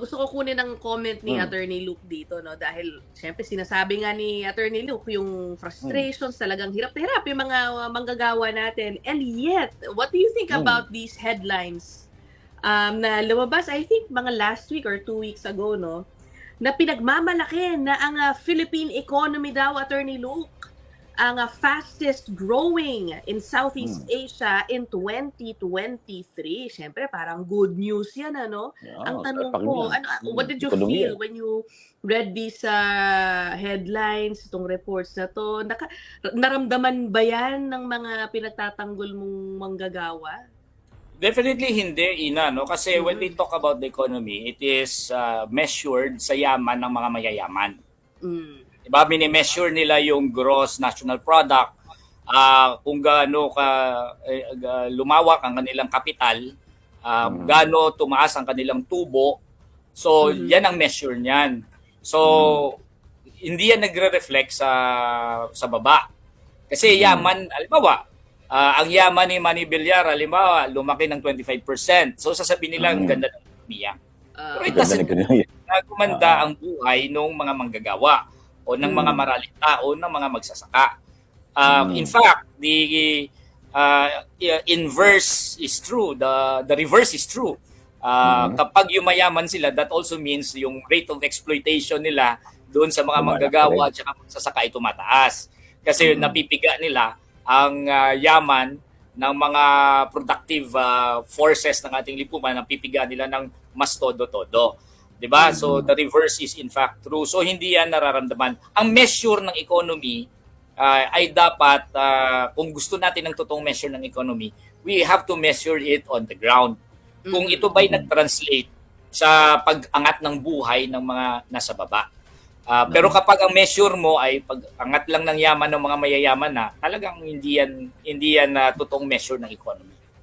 gusto ko kunin ang comment ni Hmm. Attorney Luke dito, no? Dahil, syempre, sinasabi nga ni Attorney Luke, yung frustrations, talagang hirap na hirap yung mga uh, manggagawa natin. And yet, what do you think Hmm. about these headlines um, na lumabas, I think, mga last week or two weeks ago, no? Na pinagmamalaki na ang uh, Philippine economy daw, Attorney Luke, ang uh, fastest growing in Southeast Hmm. Asia in 2023. Syempre, parang good news yan, ano? Yeah, Ang tanong ko, ano, Hmm, what did you ekonomiya. feel when you read these uh, headlines, itong reports na to? Naka, naramdaman ba yan ng mga pinagtatanggol mong manggagawa? Definitely hindi, Ina, no? Kasi when Mhm. we talk about the economy, it is uh, measured sa yaman ng mga mayayaman. Mm. Diba? Mini-measure nila yung gross national product, ah, kung gaano ka eh, ah, lumawak ang kanilang kapital, ah, Mhm. gaano tumaas ang kanilang tubo. So, Mhm. yan ang measure niyan. So, hindi yan nagre-reflect sa sa baba. Kasi Mhm. yaman, halimbawa, ah, ang yaman ni Manny Villar, halimbawa, lumaki ng 25%. So, sasabihin nila, Mhm. ganda ng ekonomiya. Uh, Pero it doesn't ng ekonomiya. na gumanda Ah. ang buhay ng mga manggagawa o ng mga Mm. maraling tao, ng mga magsasaka. Um, Mm. In fact, the uh, inverse is true. The the reverse is true. Uh, Mm. Kapag yumayaman sila, that also means yung rate of exploitation nila doon sa mga manggagawa at saka magsasaka ay tumataas. Kasi Mm. napipiga nila ang uh, yaman ng mga productive uh, forces ng ating lipunan, napipiga nila ng mas todo-todo. 'Di ba? So the reverse is in fact true. So hindi yan nararamdaman. Ang measure ng economy uh, ay dapat uh, kung gusto natin ng totoong measure ng economy, we have to measure it on the ground. Kung Mm. ito ba'y nag-translate sa pag-angat ng buhay ng mga nasa baba. Ah, pero kapag ang measure mo ay pag-angat lang ng yaman ng mga mayayaman na, talagang hindi yan hindi yan na totoong measure ng economy.